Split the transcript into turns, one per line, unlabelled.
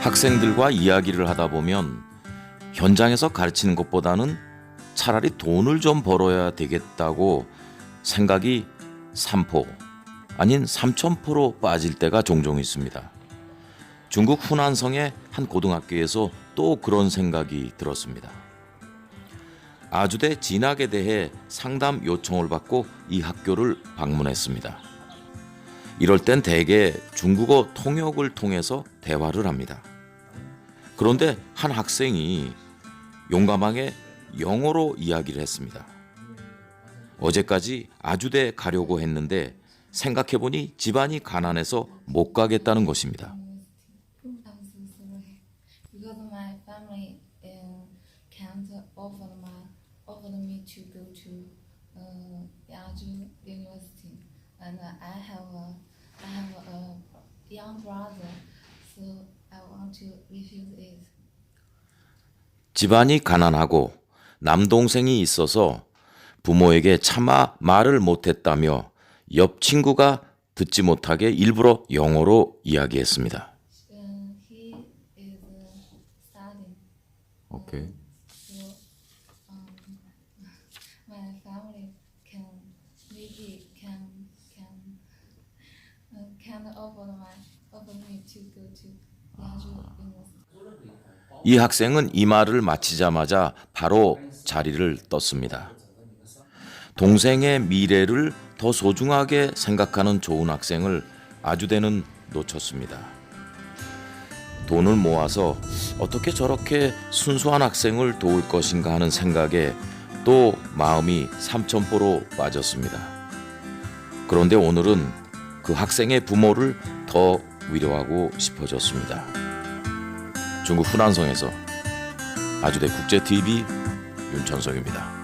학생들과 이야기를 하다 보면 현장에서 가르치는 것보다는 차라리 돈을 좀 벌어야 되겠다고 생각이 삼포 아닌 삼천포로 빠질 때가 종종 있습니다. 중국 후난성의 한 고등학교에서 또 그런 생각이 들었습니다. 아주대 진학에 대해 상담 요청을 받고 이 학교를 방문했습니다. 이럴 땐 대개 중국어 통역을 통해서 대화를 합니다. 그런데 한 학생이 용감하게 영어로 이야기를 했습니다. 어제까지 아주대 가려고 했는데 생각해보니 집안이 가난해서 못 가겠다는 것입니다.
Um, uh.
집안이 가난하고 남동생이 있어서 부모에게 차마 말을 못했다며 옆 친구가 듣지 못하게 일부러 영어로 이야기했습니다.
Uh, uh,
오케이.
so
이 학생은 이 말을 마치자마자 바로 자리를 떴습니다. 동생의 미래를 더 소중하게 생각하는 좋은 학생을 아주대는 놓쳤습니다. 돈을 모아서 어떻게 저렇게 순수한 학생을 도울 것인가 하는 생각에 또 마음이 삼천포로 빠졌습니다. 그런데 오늘은 그 학생의 부모를 더 위로하고 싶어졌습니다. 중국 후난성에서 아주대 국제 TV 윤천성입니다.